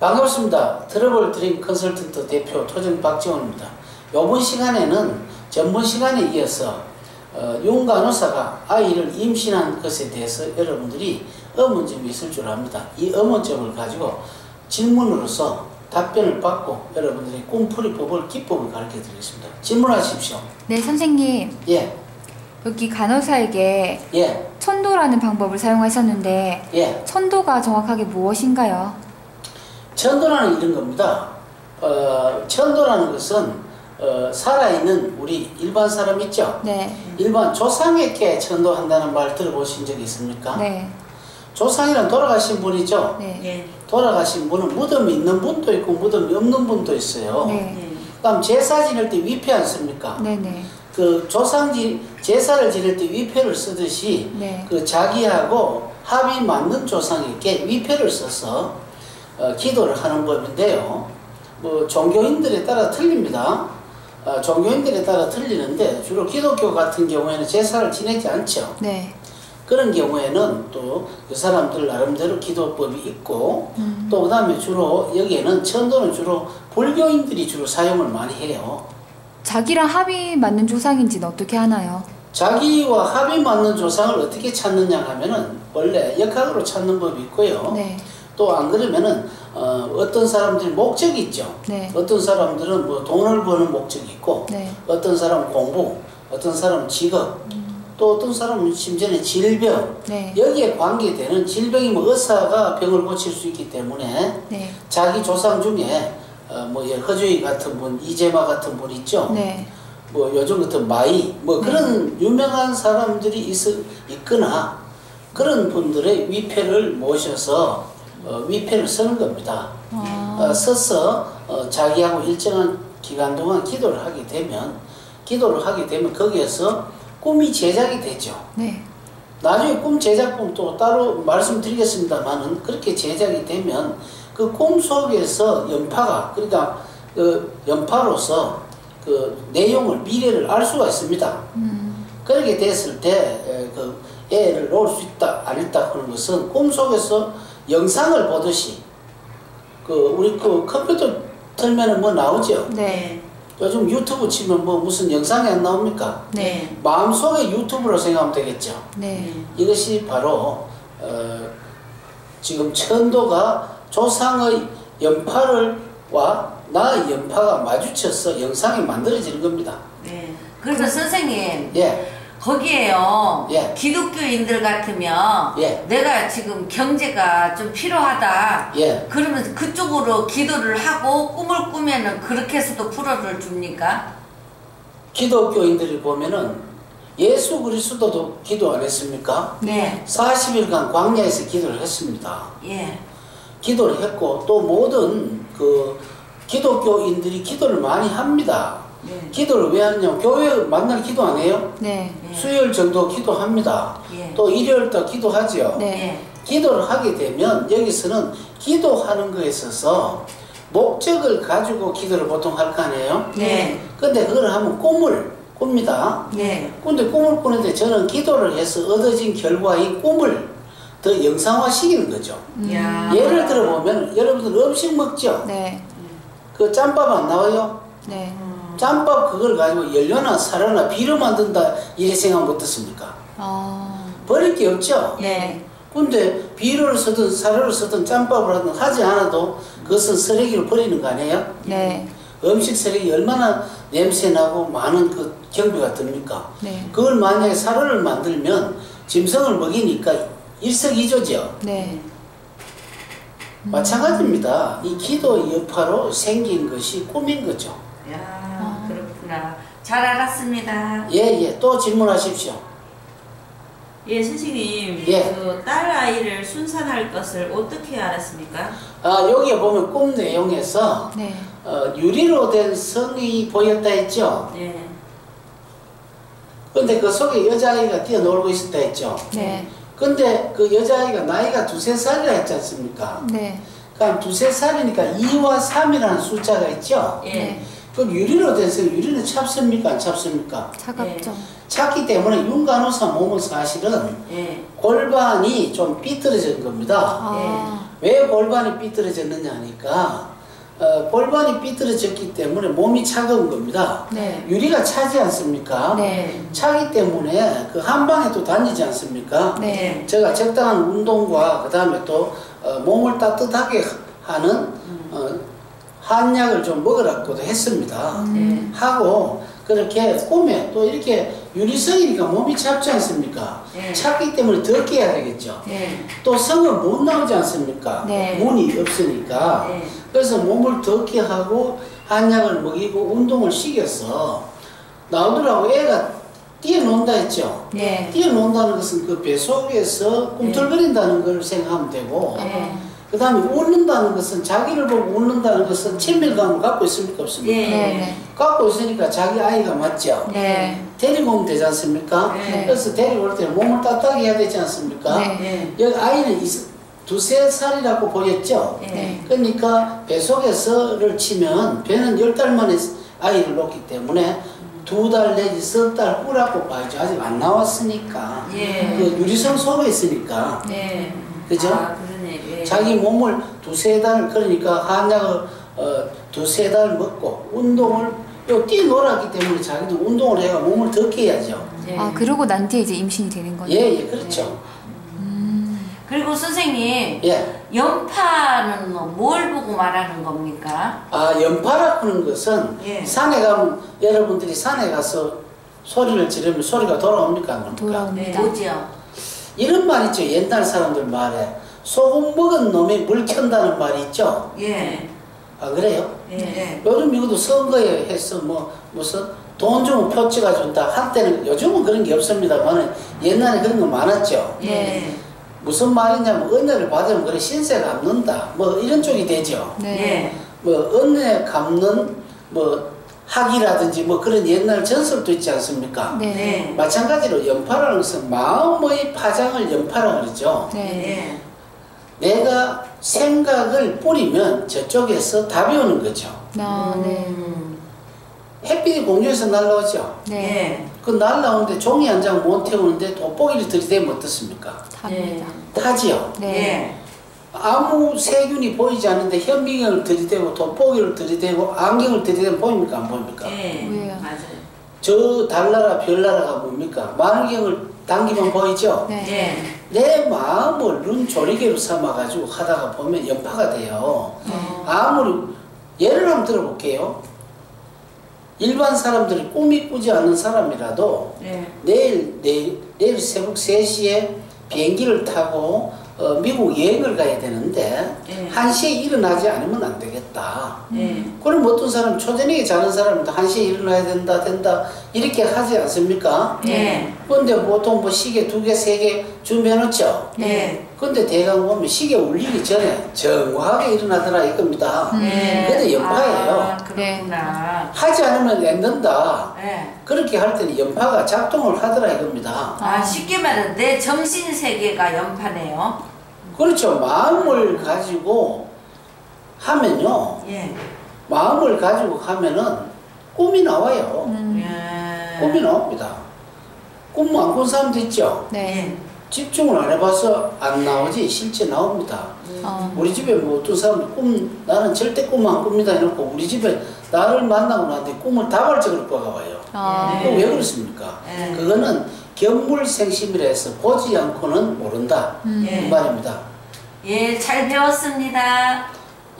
반갑습니다. 트러블 드림 컨설턴트 대표 토정 박지원입니다. 이번 시간에는 전번 시간에 이어서 어, 윤 간호사가 아이를 임신한 것에 대해서 여러분들이 의문점이 있을 줄 압니다. 이 의문점을 가지고 질문으로서 답변을 받고 여러분들이 꿈풀이 법을 기법을 가르쳐 드리겠습니다. 질문하십시오. 네, 선생님. 예, 여기 간호사에게 예, 천도라는 방법을 사용하셨는데 예. 천도가 정확하게 무엇인가요? 천도라는 이런 겁니다. 어, 천도라는 것은 어, 살아있는 우리 일반 사람 있죠? 네. 일반 조상에게 천도한다는 말 들어보신 적이 있습니까? 네. 조상이란 돌아가신 분이죠? 네. 예. 돌아가신 분은 무덤이 있는 분도 있고 무덤이 없는 분도 있어요. 네. 예. 그다음 제사 지낼 때 위패 안 씁니까? 네, 네. 그 조상 지, 제사를 지낼 때 위패를 쓰듯이 네. 그 자기하고 합이 맞는 조상에게 위패를 써서 어, 기도를 하는 법인데요. 뭐 종교인들에 따라 틀립니다. 어, 종교인들에 따라 틀리는데 주로 기독교 같은 경우에는 제사를 지내지 않죠. 네. 그런 경우에는 또 그 사람들 나름대로 기도법이 있고 음. 또 그다음에 주로 여기에는 천도는 주로 불교인들이 주로 사용을 많이 해요. 자기랑 합이 맞는 조상인지는 어떻게 하나요? 자기와 합이 맞는 조상을 어떻게 찾느냐 하면은 원래 역학으로 찾는 법이 있고요. 네. 또 안 그러면은 어, 어떤 사람들이 목적이 있죠. 네. 어떤 사람들은 뭐 돈을 버는 목적이 있고 네. 어떤 사람은 공부, 어떤 사람은 직업, 또 어떤 사람은 심지어는 질병 네. 여기에 관계되는 질병이 뭐 의사가 병을 고칠 수 있기 때문에 네. 자기 조상 중에 어, 뭐 예, 허주이 같은 분, 이재마 같은 분 있죠. 네. 뭐 요즘 같은 마이 뭐 그런 유명한 사람들이 있, 있거나 그런 분들의 위패를 모셔서 어, 위패를 쓰는 겁니다. 아. 어, 써서 어, 자기하고 일정한 기간 동안 기도를 하게 되면 기도를 하게 되면 거기에서 꿈이 제작이 되죠. 네. 나중에 꿈 제작품 또 따로 말씀드리겠습니다만은 그렇게 제작이 되면 그 꿈 속에서 연파가 그러니까 그 연파로서 그 내용을 미래를 알 수가 있습니다. 음. 그렇게 됐을 때 그 애를 놓을 수 있다 안 있다 하는 것은 꿈 속에서 영상을 보듯이 그 우리 그 컴퓨터 틀면은 뭐 나오죠. 네. 요즘 유튜브 치면 뭐 무슨 영상이 안 나옵니까? 네. 마음속에 유튜브로 생각하면 되겠죠. 네. 이것이 바로 어, 지금 천도가 조상의 연파를 와 나의 연파가 마주쳐서 영상이 만들어지는 겁니다. 네. 그래서 선생님 예, 거기에요. 예. 기독교인들 같으면 예. 내가 지금 경제가 좀 필요하다. 예. 그러면 그쪽으로 기도를 하고 꿈을 꾸면은 그렇게 해서도 풀어를 줍니까? 기독교인들이 보면은 예수 그리스도도 기도 안 했습니까? 네. 40일간 광야에서 기도를 했습니다. 예. 기도를 했고 또 모든 그 기독교인들이 기도를 많이 합니다. 네. 기도를 왜 하느냐? 교회 만날 기도 안 해요? 네. 예. 수요일 정도 기도합니다. 예. 또 일요일도 기도하죠. 네. 예. 기도를 하게 되면 여기서는 기도하는 거에 있어서 목적을 가지고 기도를 보통 할 거 아니에요? 네. 근데 그걸 하면 꿈을 꿉니다. 네. 근데 꿈을 꾸는데 저는 기도를 해서 얻어진 결과인 꿈을 더 영상화 시키는 거죠. 야. 예를 들어 보면 여러분들 음식 먹죠? 네. 그 짬밥 안 나와요? 네. 짬밥 그걸 가지고 연료나 사료나 비료 만든다 이래 생각 못 했습니까? 아. 버릴 게 없죠? 네. 근데 비료를 쓰든 사료를 쓰든 짬밥을 하든 하지 않아도 그것은 쓰레기를 버리는 거 아니에요? 네. 음식 쓰레기 얼마나 냄새나고 많은 그 경비가 듭니까? 네. 그걸 만약에 사료를 만들면 짐승을 먹이니까 일석이조죠. 네. 마찬가지입니다. 이 기도 여파로 생긴 것이 꿈인 거죠. 야. 잘 알았습니다. 예, 예. 또 질문하십시오. 예, 선생님. 예. 그 딸 아이를 순산할 것을 어떻게 알았습니까? 아, 여기에 보면 꿈 내용에서 네. 어, 유리로 된 성이 보였다 했죠. 예. 근데 그 속에 여자아이가 뛰어놀고 있었다 했죠. 네. 근데 그 여자아이가 나이가 두세 살이라 했지 않습니까? 네. 그러니까 두세 살이니까 2와 3이라는 숫자가 있죠. 예. 네. 그 유리로 된 성, 유리는 찹습니까? 안 찹습니까? 차갑죠. 찼기 때문에 윤간호사 몸은 사실은 예. 골반이 좀 삐뚤어진 겁니다. 아. 왜 골반이 삐뚤어졌느냐 하니까 어, 골반이 삐뚤어졌기 때문에 몸이 차가운 겁니다. 네. 유리가 차지 않습니까? 네. 차기 때문에 그 한 방에 또 다니지 않습니까? 네. 제가 적당한 운동과 그 다음에 또 어, 몸을 따뜻하게 하는 어, 한약을 좀 먹으라고도 했습니다. 음. 하고 그렇게 꿈에 또 이렇게 유리성이니까 몸이 찹지 않습니까? 네. 찼기 때문에 더 깨야 되겠죠. 네. 또 성은 못 나오지 않습니까? 네. 문이 없으니까. 네. 그래서 몸을 덥게 하고 한약을 먹이고 운동을 시켜서 나오더라고 애가 뛰어논다 했죠. 네. 뛰어논다는 것은 그 배 속에서 꿈틀거린다는 걸 생각하면 되고 네. 그 다음에 웃는다는 것은 자기를 보고 웃는다는 것은 친밀감을 갖고 있습니까 없습니까? 예. 네. 갖고 있으니까 자기 아이가 맞죠? 네. 데리고 오면 되지 않습니까? 네. 그래서 데리고 올 때 몸을 따뜻하게 해야 되지 않습니까? 네. 네. 여기 아이는 이- 두세 살이라고 보였죠? 네. 그러니까 배 속에서를 치면 배는 열 달 만에 아이를 놓기 때문에 두 달 내지 석 달 후라고 봐야죠. 아직 안 나왔으니까. 예. 그 유리성 속에 있으니까. 네. 그죠? 아. 자기 몸을 두세 달, 그러니까 한약을 어, 두세 달 먹고 운동을 요 뛰놀았기 때문에 자기도 운동을 해가 몸을 덥게 해야죠. 네. 아, 그러고 난 뒤에 이제 임신이 되는 거네요. 예, 예, 그렇죠. 그리고 선생님, 예. 연파는 뭐뭘 보고 말하는 겁니까? 아, 연파라고 하는 것은 예. 산에 가면 여러분들이 산에 가서 소리를 지르면 소리가 돌아옵니까? 돌아옵니다. 뭐지요? 이런 말 있죠. 옛날 사람들 말에 소금 먹은 놈이 물 켠다는 말이 있죠. 예. 아, 그래요? 예. 요즘 이것도 선거에 해서 뭐 무슨 돈 주면 표 찍어준다. 한때는 요즘은 그런 게 없습니다만 옛날에 그런 거 많았죠. 예. 무슨 말이냐면 은혜를 받으면 그래 신세 갚는다. 뭐 이런 쪽이 되죠. 네. 뭐 은혜 갚는 뭐 학이라든지 뭐 그런 옛날 전설도 있지 않습니까? 네. 네. 마찬가지로 연파라는 것은 마음의 파장을 연파라 그러죠. 네. 예. 내가 생각을 뿌리면 저쪽에서 답이 오는 거죠. 아, 네. 음. 햇빛이 공중에서 날라오죠. 네. 예. 그 날라오는데 종이 한 장 못 태우는데 돋보기를 들이대면 어떻습니까? 답니다. 타지요. 네. 예. 아무 세균이 보이지 않는데 현미경을 들이대고 돋보기를 들이대고 안경을 들이대면 보입니까? 안 보입니까? 예. 왜요? 맞아요. 저 달나라 별나라가 뭡니까? 만원경을 당기면 보이죠? 네. 예. 내 마음을 눈 조리개로 삼아가지고 하다가 보면 연파가 돼요. 어. 아무리 예를 한번 들어볼게요. 일반 사람들이 꿈이 꾸지 않는 사람이라도 예. 내일 내일 내일 새벽 3시에 비행기를 타고 어, 미국 여행을 가야 되는데 예. 1시에 일어나지 않으면 안 되겠다. 예. 그럼 어떤 사람 초저녁에 자는 사람도 1시에 일어나야 된다 된다 이렇게 하지 않습니까? 예. 근데 보통 뭐 시계 두 개, 세 개 준비해놓죠? 네. 근데 대강 보면 시계 울리기 전에 정확하게 일어나더라 이겁니다. 예. 그게 연파예요. 아, 그렇구나. 하지 않으면 안 된다. 예. 그렇게 할 때는 연파가 작동을 하더라 이겁니다. 아, 쉽게 말해 내 정신 세계가 연파네요. 그렇죠. 마음을 가지고 하면요. 예. 마음을 가지고 하면은 꿈이 나와요. 음. 예. 꿈이 나옵니다. 꿈 안 꾼 사람도 있죠. 네. 집중을 안 해봐서 안 나오지 실제 나옵니다. 어. 우리 집에 뭐 어떤 사람들 꿈 나는 절대 꿈 안 꿉니다 해놓고 우리 집에 나를 만나고 나한테 꿈을 다발적으로 꿔가와요. 아. 그거 왜 그렇습니까? 네. 그거는 견물생심이라 해서 보지 않고는 모른다. 음. 예. 그 말입니다. 예, 잘 배웠습니다.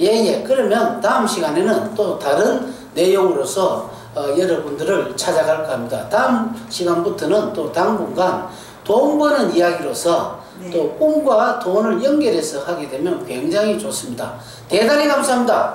예 예. 그러면 다음 시간에는 또 다른 내용으로서 어, 여러분들을 찾아갈까 합니다. 다음 시간부터는 또 당분간 돈 버는 이야기로서 네. 또 꿈과 돈을 연결해서 하게 되면 굉장히 좋습니다. 대단히 감사합니다.